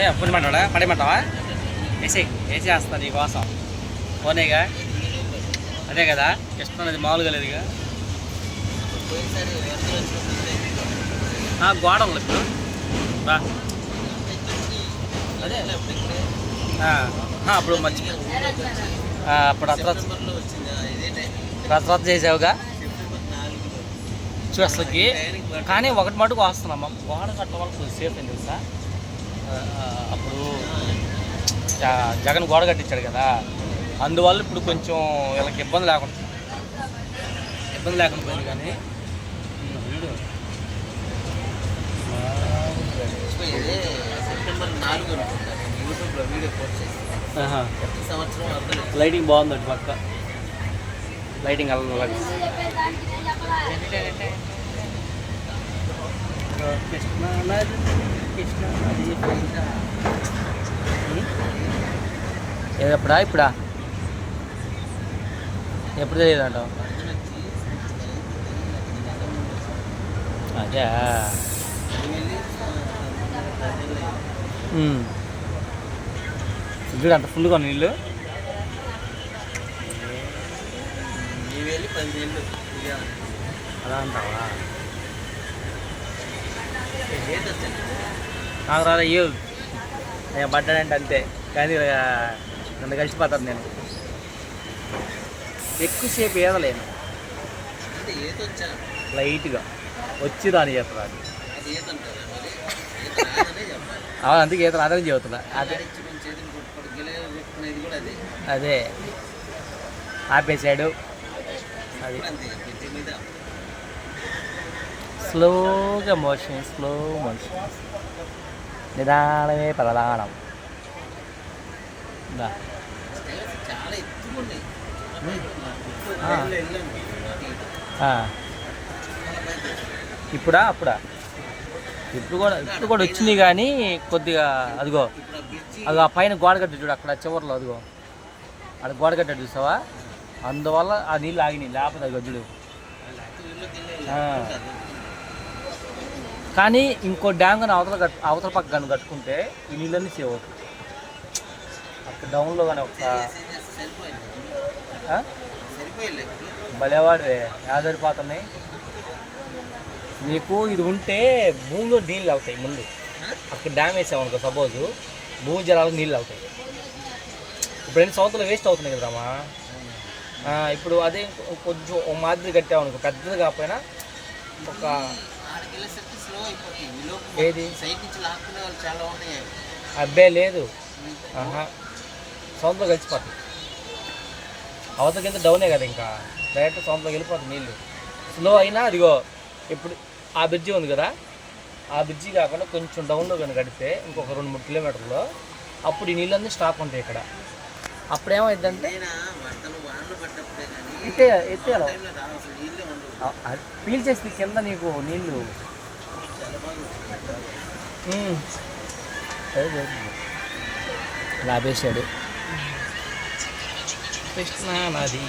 ఏ పుణ్యమంటాడా పడేమంటావా వేసే వేసేస్తా నీ కోసం. పోనేగా అదే కదా? కృష్ణ అనేది మామూలుగా లేదుగా గోడ ఉంది ఇప్పుడు. ఆ, అప్పుడు మంచి అప్పుడు అత్ర రథరథ చేసావుగా? చూ అసలుకి. కానీ ఒకటి మటుకు వస్తున్నాం గోడ కట్టడం వల్ల కొంచెం సేఫ్ తెలుసా? ఆ, ఆ, అప్పుడు జగన్ గోడ కట్టించాడు కదా. అందువల్ల ఇప్పుడు కొంచెం వీళ్ళకి ఇబ్బంది లేకుండా ఇబ్బంది లేకుండా పోయింది కానీ. సెప్టెంబర్ నాలుగు యూట్యూబ్లో వీడియో పోస్ట్ ఆహా. ప్రతి సంవత్సరం అర్థం లైటింగ్ బాగుంది అటు పక్క. లైటింగ్ అలా కృష్ణ నది కృష్ణ ఎప్పుడా ఇప్పుడా? ఎప్పుడు తెలియదు అంటావు అదే ఇప్పుడు అంత ఫుల్గా నీళ్ళు. అలా అంటావా? నాకు రాదు అయ్యో నేను పడ్డానంటే అంతే. కానీ నన్ను కలిసిపోతాను నేను. ఎక్కువసేపు ఏదలేను. లైట్గా. వచ్చి రాదనే చెప్పాలి. అవును అందుకే ఈత అదే చెబుతున్నా. అదే అదే. అదే. ఆపేసాడు అది. స్లోగా మోషన్ స్లో మోషన్ నిదానమే ప్రధానం. ఇప్పుడా? అప్పుడా? ఇప్పుడు కూడా ఇప్పుడు కూడా వచ్చింది కానీ కొద్దిగా అదిగో. ఇప్పుడు ఆ బ్రిడ్జి అది ఆ పైన గోడ కట్టి చూడు అక్కడ చివర్లో అదిగో. అక్కడ గోడ కట్టాడు చూసావా? అందువల్ల ఆ నీళ్ళు ఆగినాయి లేకపోతే అది కానీ ఇంకో డ్యామ్ కానీ అవతల అవతల పక్క కానీ కట్టుకుంటే ఈ నీళ్ళన్నీ సేవ్ అవుతాయి. అక్కడ డౌన్లో కానీ ఒక సరిపోయింది ఆ? సరిపోయిలే భలేవాడే సరిపోతున్నాయి నీకు ఇది ఉంటే భూమిలో నీళ్ళు అవుతాయి ముందు. అక్కడ డ్యామ్ వేసామనుకో సపోజ్ భూమి జలాలు నీళ్ళు అవుతాయి ఇప్పుడు ఎన్ని సంవత్సరాలు వేస్ట్ అవుతున్నాయి కదమ్మా ఇప్పుడు అదే కొంచెం మాదిరి కట్టావు అనుకో పెద్దది కాకపోయినా ఒక ఏది? అబ్బే లేదు. సొంతలో కలిసిపోతుంది. అవతల కింద డౌనే కదా ఇంకా. డైరెక్ట్ సొంతలోకి వెళ్ళిపోతుంది నీళ్ళు. స్లో అయినా అదిగో ఇప్పుడు ఆ బ్రిడ్జి ఉంది కదా. ఆ బ్రిడ్జి కాకుండా కొంచెం డౌన్లో కానీ కడితే ఇంకొక రెండు మూడు కిలోమీటర్లో అప్పుడు ఈ నీళ్ళన్నీ స్టాక్ ఉంటాయి ఇక్కడ. అప్పుడు ఏమైందంటే ఎత్తే ఎత్తేయాలి కింద నీకు నీళ్ళు. లాభేశాడు. కృష్ణా నది.